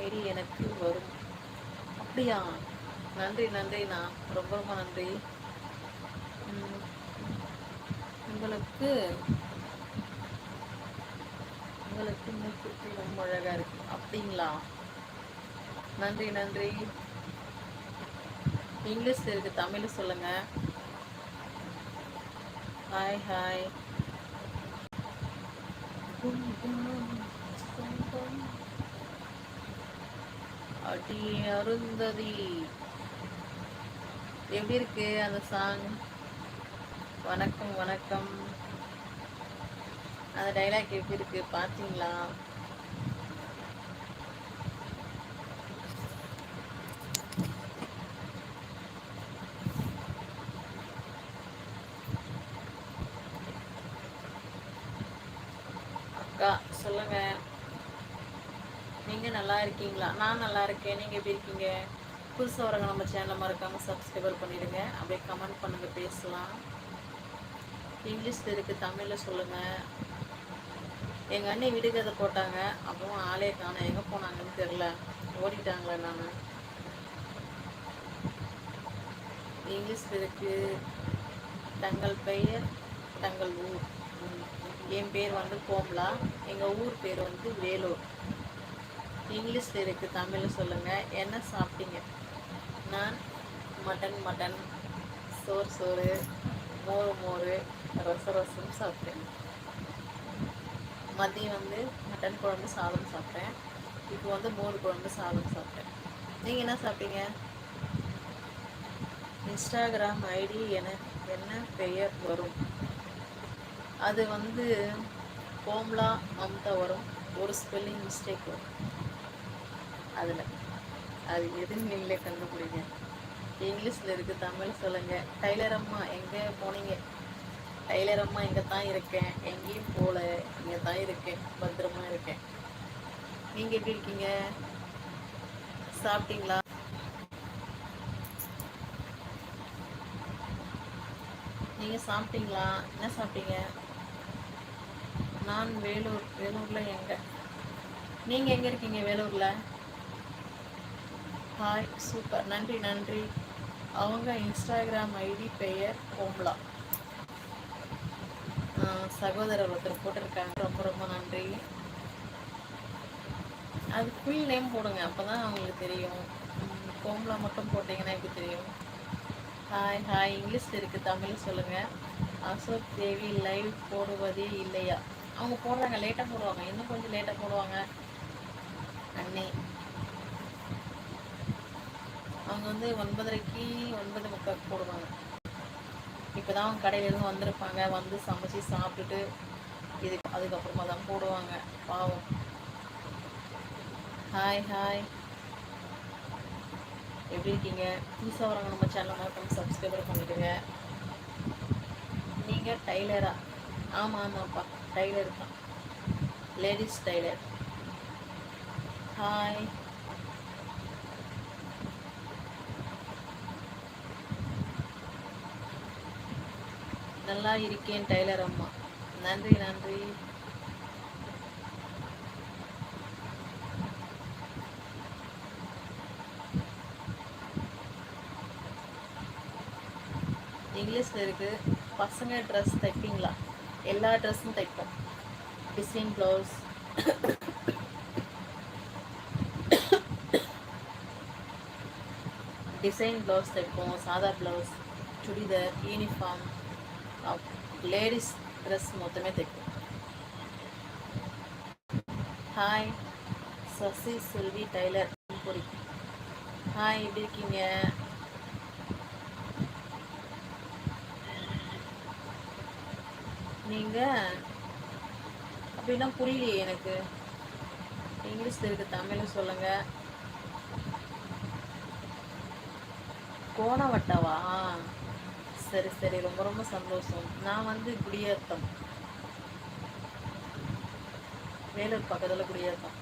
ID எனக்கு வரும். அப்படியா? நன்றி நன்றிண்ணா. ரொம்ப ரொம்ப நன்றி. உங்களுக்கு உங்களுக்கு மூக்குத்தி ரொம்ப அழகா இருக்கு. அப்படிங்களா? நன்றி நன்றி. இங்கிலீஷ் இருக்கு தமிழ் சொல்லுங்க. Hi hi. அடி அருந்ததி. எப்படி இருக்கு அந்த சாங் வணக்கம் வணக்கம். அந்த டைலாக் எப்படி இருக்கு? பார்த்தீங்களா? அக்கா சொல்லுங்க. நீங்கள் நல்லா இருக்கீங்களா? நான் நல்லா இருக்கேன். நீங்கள் எப்படி இருக்கீங்க? புதுசாக வரவங்க நம்ம சேனலில் மறக்காமல் சப்ஸ்கிரைபர் பண்ணிவிடுங்க அப்படியே கமெண்ட் பண்ணுங்கள் பேசலாம். இங்கிலீஷ் இருக்கு தமிழில் சொல்லுங்கள் எங்கள் அண்ணன் விடுகதை போட்டாங்க. அப்பவும் ஆளே காணும். எங்கே போனாங்கன்னு தெரில ஓடிட்டாங்களே நான். இங்கிலீஷ் இருக்கு தங்கள் பெயர் தங்கள் ஊர். என் பேர் வந்து கோம்லா. எங்கள் ஊர் பேர் வந்து வேலூர். இங்கிலீஷ் இருக்கு தமிழில் சொல்லுங்கள் என்ன சாப்பிட்டீங்க? நான் மட்டன் மட்டன். சோறு சோறு. மோர் மோர். ரச ரசம் சாப்பிட்டேன். மதியம் வந்து மட்டன் குழம்பு சாதம் சாப்பிட்டேன். இப்போ வந்து மோர் குழம்பு சாதம் சாப்பிட்டேன். நீங்கள் என்ன சாப்பிட்டீங்க? இன்ஸ்டாகிராம் ஐடி என என்ன பெயர் வரும்? அது வந்து கோம்லா மம்தா வரும் ஒரு ஸ்பெல்லிங் மிஸ்டேக் வரும். அதில். அது எதுன்னு நீங்களே கண்டுபிடிங்க. இங்கிலீஷில் இருக்குது தமிழ் சொல்லுங்கள் டைலர் அம்மா எங்கே போனீங்க? டைலர் அம்மா இங்கே தான் இருக்கேன். எங்கேயும் போகல இங்கே தான் இருக்கேன். பத்திரமா இருக்கேன். நீங்கள் எப்படி இருக்கீங்க? சாப்பிட்டீங்களா? நீங்கள் சாப்பிட்டீங்களா? என்ன சாப்பிட்டீங்க? நான் வேலூர் வேலூரில் எங்கே? நீங்கள் எங்கே இருக்கீங்க வேலூரில்? ஹாய் சூப்பர் நன்றி நன்றி. அவங்க இன்ஸ்டாகிராம் ஐடி பெயர் கோம்லா. சகோதரர் ஒருத்தர் போட்டிருக்காங்க. ரொம்ப ரொம்ப நன்றி. அது ஃபுல் நேம் போடுங்க. அப்போ தான் அவங்களுக்கு தெரியும். கோம்லா மட்டும் போட்டிங்கன்னா எப்படி தெரியும்? ஹாய் ஹாய் இங்கிலீஷ் இருக்குது தமிழ் சொல்லுங்கள் அசோக் தேவி லைவ் போடுவதே இல்லையா? அவங்க போடுறாங்க. லேட்டாக போடுவாங்க. இன்னும் கொஞ்சம் லேட்டாக போடுவாங்க. அண்ணே. அவங்க வந்து ஒன்பதரைக்கு ஒன்பது முக்கால் போடுவாங்க. இப்போ தான் அவங்க கடையிலேருந்து வந்திருப்பாங்க. வந்து சமைச்சு சாப்பிட்டுட்டு இது அதுக்கப்புறமா தான் போடுவாங்க. பாவம். ஹாய் ஹாய் எப்படி இருக்கீங்க? புதுசாக வரவங்க நம்ம சேனல் மறக்காம சப்ஸ்கிரைபர் பண்ணிவிடுங்க நீங்கள் டைலரா? ஆமாம் ஆமாப்பா. டைலர் தான். Ladies tailor. ஹாய் நல்லா இருக்கேன் டைலர் அம்மா. நன்றி நன்றி. இங்கிலீஷில் இருக்குது பசங்க ட்ரெஸ் தைப்பீங்களா? எல்லா ட்ரெஸ்ஸும் தைப்போம். டிசைன் ப்ளவுஸ் டிசைன் ப்ளவுஸ் தைப்போம் சாதா blouse churidar uniform ladies dress மொத்தமே தைப்போம் ஹாய் சசி செல்வி டைலர் பொறி ஹாய் எப்படி இருக்கீங்க? நீங்கள் அப்படின்னா புரியலையே எனக்கு. இங்கிலீஷ் இருக்கு தமிழும் சொல்லுங்க. கோணவட்டாவா? சரி சரி. ரொம்ப ரொம்ப சந்தோஷம். நான் வந்து குடியேற்றம். வேலூர் பக்கத்தில் குடியேற்றம்.